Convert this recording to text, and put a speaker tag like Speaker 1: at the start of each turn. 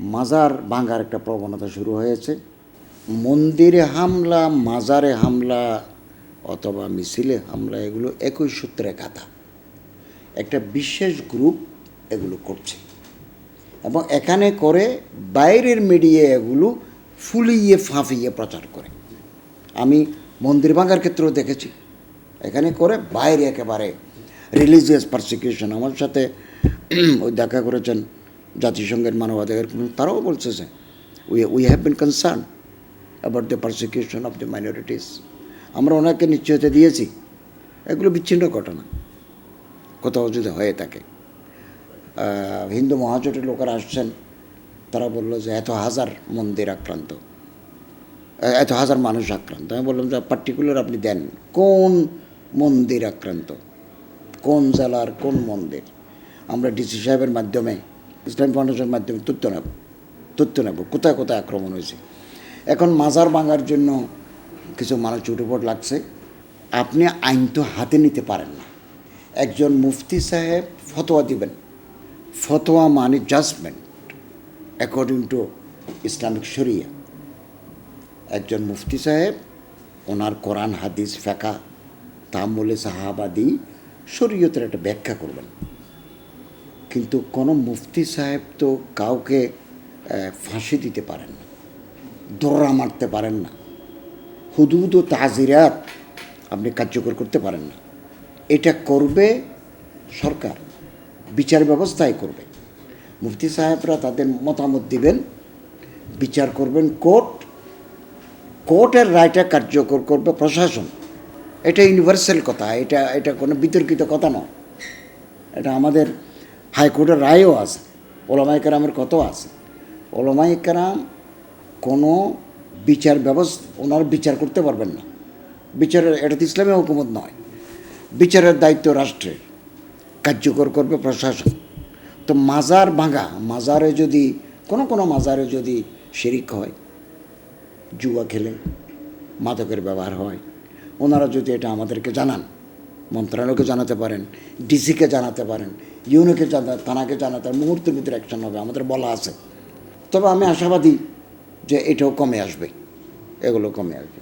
Speaker 1: মাজার ভাঙার একটা প্রবণতা শুরু হয়েছে। মন্দিরে হামলা, মাজারে হামলা অথবা মিছিলে হামলা, এগুলো একই সূত্রে গাথা একটা বিশেষ গ্রুপ এগুলো করছে। এবং এখানে করে বাইরের মিডিয়া এগুলো ফুলিয়ে ফাঁফিয়ে প্রচার করে। আমি মন্দির ভাঙার ক্ষেত্রেও দেখেছি। এখানে করে বাইরে একেবারে রিলিজিয়াস পারসিকিউশন আমার সাথে ওই দেখা করেছেন জাতিসংঘের মানবাধিকার তারাও বলছে যে we we have been concern about the persecution of the minorities আমরা ওনাকে নিশ্চয়তা দিয়েছি। এগুলো বিচ্ছিন্ন ঘটনা। কোথাও যদি হয়ে থাকে। হিন্দু মহাজোটের লোকেরা আসছেন, তারা বলল যে এত হাজার মন্দির আক্রান্ত। এত হাজার মানুষ আক্রান্ত। আমি বললাম যে পার্টিকুলার আপনি দেন। কোন মন্দির আক্রান্ত? কোন জেলার কোন মন্দির? আমরা ডিসি সাহেবের মাধ্যমে ইসলাম ফাউন্ডেশনের মাধ্যমে তথ্য নেব তথ্য নেব কোথায় কোথায় আক্রমণ হয়েছে। এখন মাজার ভাঙার জন্য কিছু মানুষ চুটোপট লাগছে। আপনি আইন তো হাতে নিতে পারেন না। একজন মুফতি সাহেব ফতোয়া দিবেন, ফতোয়া মানে জাজমেন্ট অ্যাকর্ডিং টু ইসলামিক শরিয়া। একজন মুফতি সাহেব, ওনার কোরআন, হাদিস ফেকা তামলে সাহাবাদি শরীয়তের একটা ব্যাখ্যা করবেন। কিন্তু কোনো মুফতি সাহেব তো কাউকে ফাঁসি দিতে পারেন না দৌড়া মারতে পারেন না, হুদুদ ও তাজিরাত আপনি কার্যকর করতে পারেন না। এটা করবে সরকার, বিচার ব্যবস্থাই করবে। মুফতি সাহেবরা তাদের মতামত দিবেন, বিচার করবেন কোর্ট, কোর্টের রায়টা কার্যকর করবে প্রশাসন। এটা ইউনিভার্সাল কথা, এটা এটা কোনো বিতর্কিত কথা নয়। এটা আমাদের হাইকোর্টের রায়ও আছে ওলামাই কেরামের কত আছে। ওলামাই কেরাম কোনো বিচার ব্যবস্থা, ওনার বিচার করতে পারবেন না। বিচারের, এটা তো ইসলামী হুকুমত নয়। বিচারের দায়িত্ব রাষ্ট্রের কার্যকর করবে প্রশাসন। তো মাজার ভাঙা, মাজারে যদি, কোনো কোনো মাজারে যদি শিরিক হয়, জুয়া খেলে মাদকের ব্যবহার হয়, ওনারা যদি এটা আমাদেরকে জানান মন্ত্রণালয়কে জানাতে পারেন, ডিসিকে জানাতে পারেন, ইউনোকে জানাতে থানাকে জানাতে পারেন মুহূর্তের ভিতরে অ্যাকশন হবে, আমাদের বলা আছে। তবে আমি আশাবাদী যে এটাও কমে আসবে, এগুলো কমে আসবে।